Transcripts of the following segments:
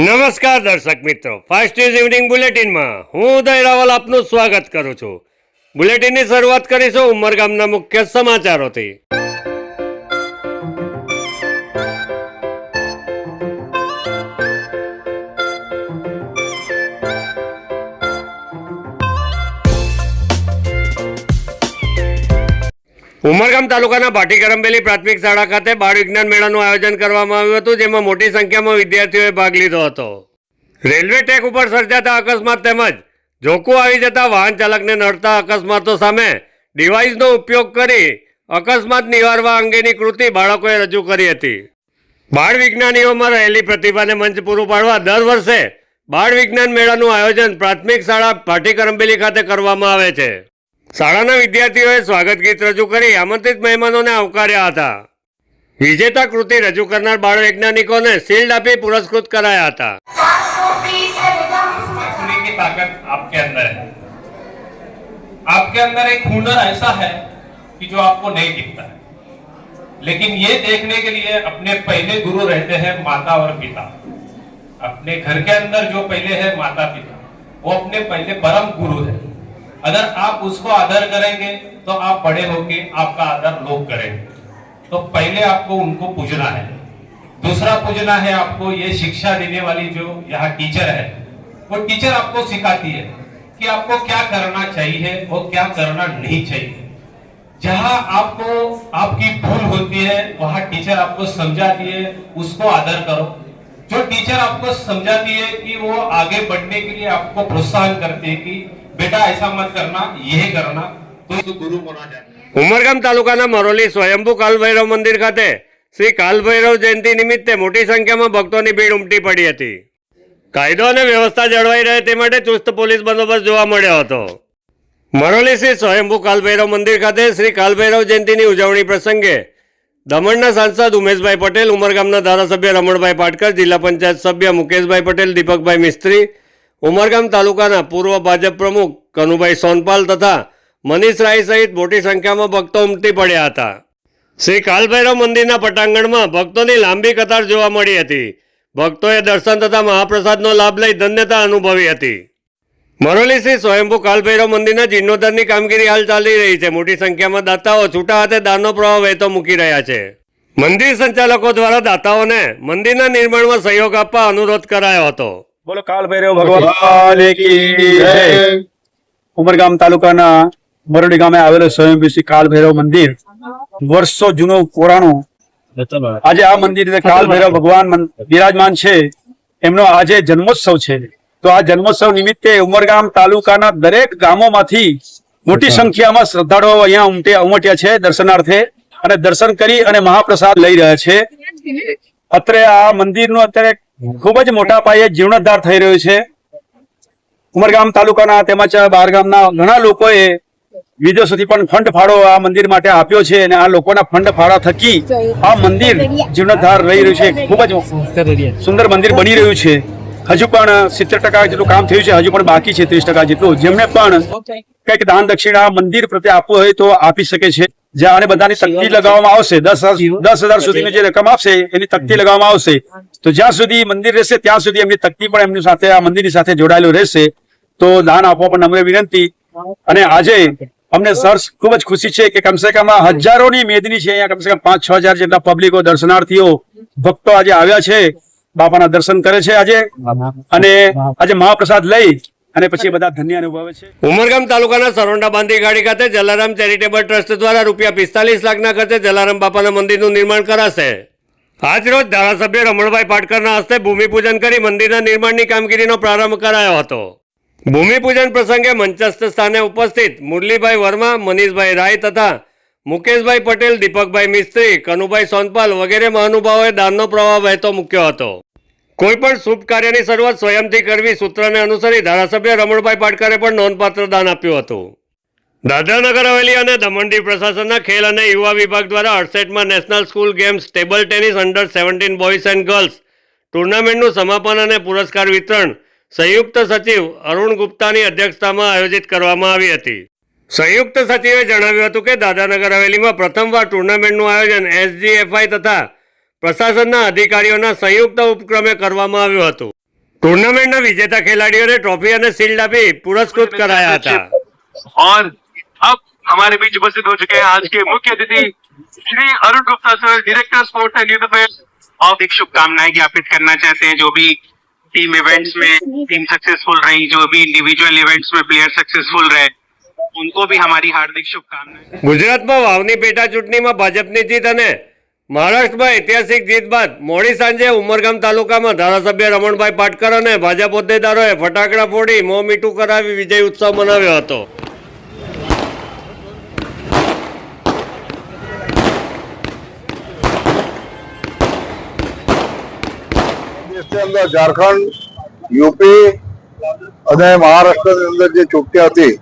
નમસ્કાર દર્શક મિત્રો. ફાસ્ટ ન્યૂઝ ઇવનિંગ બુલેટિનમાં હું ઉદય રાવલ આપનું સ્વાગત કરું છું. બુલેટિનની શરૂઆત કરીશું ઉમરગામના મુખ્ય સમાચારોથી. ઉમરગામ તાલુકાના ભાટી કરંબેલી પ્રાથમિક શાળા ખાતે બાળ વિજ્ઞાન મેળાનું આયોજન કરવામાં આવ્યું હતું, જેમાં મોટી સંખ્યામાં વિદ્યાર્થીઓએ ભાગ લીધો હતો. રેલવે ટ્રેક ઉપર સર્જાતા અકસ્માત તેમજ જોકું આવી જતા વાહન ચાલકને નડતા અકસ્માતો સામે ડિવાઇસનો ઉપયોગ કરી અકસ્માત નિવારવા અંગેની કૃતિ બાળકોએ રજૂ કરી હતી. બાળ વિજ્ઞાનીઓમાં રહેલી પ્રતિભાને મંચ પૂરું પાડવા દર વર્ષે બાળ વિજ્ઞાન મેળાનું આયોજન પ્રાથમિક શાળા ભાટી કરંબેલી ખાતે કરવામાં આવે છે. શાળાના વિદ્યાર્થીઓએ સ્વાગત ગીત રજૂ કરી આમંત્રિત મહેમાનોને આવકાર્યા હતા વિજેતા કૃતિ રજૂ કરનાર બાળ વૈજ્ઞાનિકોને શિલ્ડ આપી પુરસ્કૃત કરાયા હતા सीखने की ताकत आपके अंदर है आपके अंदर एक हुनर ऐसा है कि जो आपको नहीं दिखता है लेकिन ये देखने के लिए अपने पहले गुरु रहते हैं माता और पिता अपने घर के अंदर जो पहले है माता पिता वो अपने पहले परम गुरु है अगर आप उसको आदर करेंगे तो आप बड़े होके आपका आदर लोग करेंगे। तो पहले आपको उनको पूजना है। दूसरा पूजना है आपको ये शिक्षा देने वाली जो यहाँ टीचर है, वो टीचर आपको सिखाती है कि आपको क्या करना चाहिए और क्या करना नहीं चाहिए। जहाँ आपको आपकी भूल होती है, वहाँ टीचर आपको समझाती है, उसको आदर करो। जो टीचर आपको समझाती है कि वो आगे बढ़ने के लिए आपको प्रोत्साहन करते हैं कि बेटा ऐसा मत करना यह करना तो इसको गुरु माना जाता है ઉમરગામ તાલુકાના મરોલી સ્વયંભુ કાલભૈરવ મંદિર ખાતે શ્રી કાલભૈરવ જયંતિ નિમિત્તે મોટી સંખ્યામાં ભક્તોની ભીડ ઉમટી પડી હતી કાયદો અને વ્યવસ્થા જળવાઈ રહે તે માટે ચુસ્ત પોલીસ બંદોબસ્ત જોવા મળ્યો હતો મરોલી શ્રી સ્વયંભુ કાલભૈરવ મંદિર ખાતે શ્રી કાલભૈરવ જયંતિની ઉજવણી પ્રસંગે દમણના સાંસદ ઉમેશભાઈ પટેલ ઉમરગામના ધારાસભ્ય રમણભાઈ પાટકર જિલ્લા પંચાયત સભ્ય મુકેશભાઈ પટેલ દીપકભાઈ મિસ્ત્રી ઉમરગામ તાલુકાના પૂર્વ ભાજપ પ્રમુખ કનુભાઈ સોનપાલ તથા મનીષ રાય સહિત મોટી સંખ્યામાં ભક્તો ઉમટી પડ્યા હતા. શ્રી કાલભૈરવ મંદિરના પટાંગણમાં ભક્તોની લાંબી કતાર જોવા મળી હતી. ભક્તોએ દર્શન તથા મહાપ્રસાદનો લાભ લઈ ધન્યતા અનુભવી હતી. મરોલી શ્રી સ્વયંભુ કાલભૈરવ મંદિરના જીર્ણોદ્ધારની કામગીરી હાલ ચાલી રહી છે. મોટી સંખ્યામાં દાતાઓ છૂટા હાથે દાનનો પ્રવાહ વહેતો મૂકી રહ્યા છે. મંદિર સંચાલકો દ્વારા દાતાઓને મંદિરના નિર્માણમાં સહયોગ આપવા અનુરોધ કરાયો હતો. બોલો, કાલ ભૈરવ ભગવાન. ઉમરગામ તાલુકાના મરડી ગામે આવેલું સ્વયંભૂ કાલ ભૈરવ મંદિર. વર્ષો જૂનું પુરાણું આજે આ મંદિર કાલ ભૈરવ ભગવાન બિરાજમાન છે. એમનો આજે જન્મોત્સવ છે. તો આ જન્મોત્સવ નિમિત્તે ઉમરગામ તાલુકાના દરેક ગામોમાંથી મોટી સંખ્યામાં શ્રદ્ધાળુઓ અહીંયા ઉમટ્યા ઉમટ્યા છે દર્શનાર્થે અને દર્શન કરી અને મહાપ્રસાદ લઈ રહ્યા છે. અત્રે આ મંદિરનું અત્યારે ખૂબ જ મોટા પાયે જીર્ણોદ્ધાર થઈ રહ્યો છે. ઉમરગામ તાલુકાના તેમજ બહાર ગામના ઘણા લોકોએ વિદેશોથી પણ ફંડ ફાળો આ મંદિર માટે આપ્યો છે અને આ લોકોના ફંડ ફાળા થકી આ મંદિર જીર્ણોદ્ધાર રહી રહ્યું છે. ખૂબ જ સુંદર મંદિર બની રહ્યું છે. હજુ પણ સિત્તેર ટકા જેટલું કામ થયું છે હજુ પણ બાકી છે ત્રીસ ટકા જેટલું. જેમને પણ કંઈક દાન દક્ષિણા મંદિર પ્રત્યે આપવું હોય તો આપી શકે છે. જ્યાં આને બધાની તકતી લગાવવામાં આવશે દસ હજાર- દસ હજાર સુધીની જે રકમ આપશે એની તકતી લગાવવામાં આવશે. તો જ્યાં સુધી મંદિર રહેશે ત્યાં સુધી એમની તકતી પણ એમની સાથે આ મંદિરની સાથે જોડાયેલું રહેશે. તો દાન આપવા પણ નમ્ર વિનંતી. અને આજે અમને સર ખૂબ જ ખુશી છે કે કમસે કમ આ હજારોની મેદની છે અહીંયા કમસે કમ પાંચ છ હજાર જેટલા પબ્લિકો દર્શનાર્થીઓ ભક્તો આજે આવ્યા છે. બાપાના દર્શન કરે છે આજે. અને આજે મહાપ્રસાદ લઈ અને પછી બધા ધન્ય અનુભવે છે. ઉમરગામ તાલુકાના સરોંડા બાંધી ગાડી ખાતે જલારામ ચેરિટેબલ ટ્રસ્ટ દ્વારા રૂપિયા પિસ્તાલીસ લાખના ખર્ચે જલારામ બાપાના મંદિરનું નિર્માણ કરાશે. આજરોજ ધારાસભ્ય રમણભાઈ પાટકરના હસ્તે ભૂમિપૂજન કરી મંદિરના નિર્માણની કામગીરીનો પ્રારંભ કરાયો હતો. ભૂમિપૂજન પ્રસંગે મંચસ્થ સ્થાને ઉપસ્થિત મુરલીભાઈ વર્મા, મનીષભાઈ રાય તથા મુકેશભાઈ પટેલ, દીપકભાઈ મિસ્ત્રી, કનુભાઈ સોનપાલ વગેરે મહાનુભાવોએ દાનનો પ્રવાહ વહેતો મૂક્યો હતો. કોઈ પણ શુભ કાર્યની શરૂઆત સ્વયંથી કરવી સૂત્રને અનુસરી ધારાસભ્ય રમણભાઈ પાટકરે પણ નોંધપાત્ર દાન આપ્યું હતું. દાદરાનગર હવેલી અને દમણ પ્રશાસનના ખેલ અને યુવા વિભાગ દ્વારા અડસઠમાં national school games table tennis under seventeen boys and girls ટુર્નામેન્ટનું સમાપન અને પુરસ્કાર વિતરણ સંયુક્ત સચિવ અરુણ ગુપ્તાની અધ્યક્ષતામાં આયોજિત કરવામાં આવી હતી. સંયુક્ત સચિવે જણાવ્યું હતું કે દાદાનગર હવેલીમાં પ્રથમવાર ટુર્નામેન્ટનું આયોજન એસજીએફઆઈ તથા પ્રશાસનના અધિકારીઓના સંયુક્ત ઉપક્રમે કરવામાં આવ્યું હતું ટુર્નામેન્ટના વિજેતા ખેલાડીઓને ટ્રોફી અને શિલ્ડ આપી પુરસ્કૃત કરાયા હતા और अब हमारे बीच उपस्थित हो चुके हैं आज के मुख्य अतिथि Shri Arun Gupta sir director sports and youth affairs और एक शुभकामनाएं ज्ञापित करना चाहते हैं जो भी टीम इवेंट्स में टीम सक्सेसफुल रही जो भी इंडिविजुअल इवेंट्स में प्लेयर सक्सेसफुल रहे उनको भी हमारी हार्दिक शुभकामनाएं ગુજરાતમાં વાવની પેટા ચૂંટણીમાં ભાજપની જીત અને મહારાષ્ટ્રમાં ઐતિહાસિક જીત બાદ મોડી સાંજે ઉમરગામ તાલુકામાં ધારાસભ્ય રમણભાઈ પાટકર અને ભાજપ હોદ્દેદારોએ ફટાકડા ફોડી મોં મીઠું કરાવી વિજય ઉત્સવ મનાવ્યો હતો. ઝારખંડ, યુપી અને મહારાષ્ટ્રની અંદર જે ચૂંટણી હતી,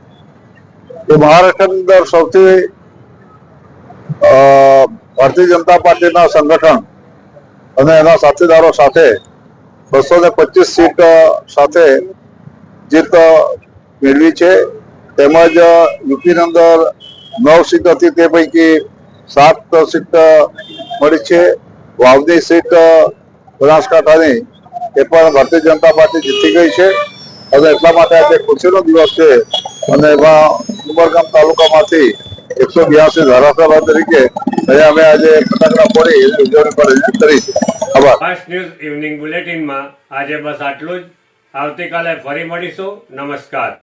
એ મહારાષ્ટ્રની અંદર સૌથી ભારતીય જનતા પાર્ટીના સંગઠન અને એના સાથીદારો સાથે બસો ને પચીસ સીટ સાથે જીત મેળવી છે. તેમજ યુપીની અંદર નવ સીટ હતી તે પૈકી સાત સીટ મળી છે. વાવની સીટ બનાસકાંઠાની એ પણ ભારતીય જનતા પાર્ટી જીતી ગઈ છે. અને એટલા માટે આજે ખુશીનો દિવસ છે. અને એમાં ઉમરગામ તાલુકામાંથી એકસો બ્યાસી ધારાસભા તરીકે અહીંયા અમે આજે ફટાકડા ફોડી એની ઉજવણી પણ કરી છે આભાર. ફાસ્ટ ન્યૂઝ ઇવનિંગ બુલેટિનમાં આજે બસ આટલું જ. આવતીકાલે ફરી મળીશું. નમસ્કાર.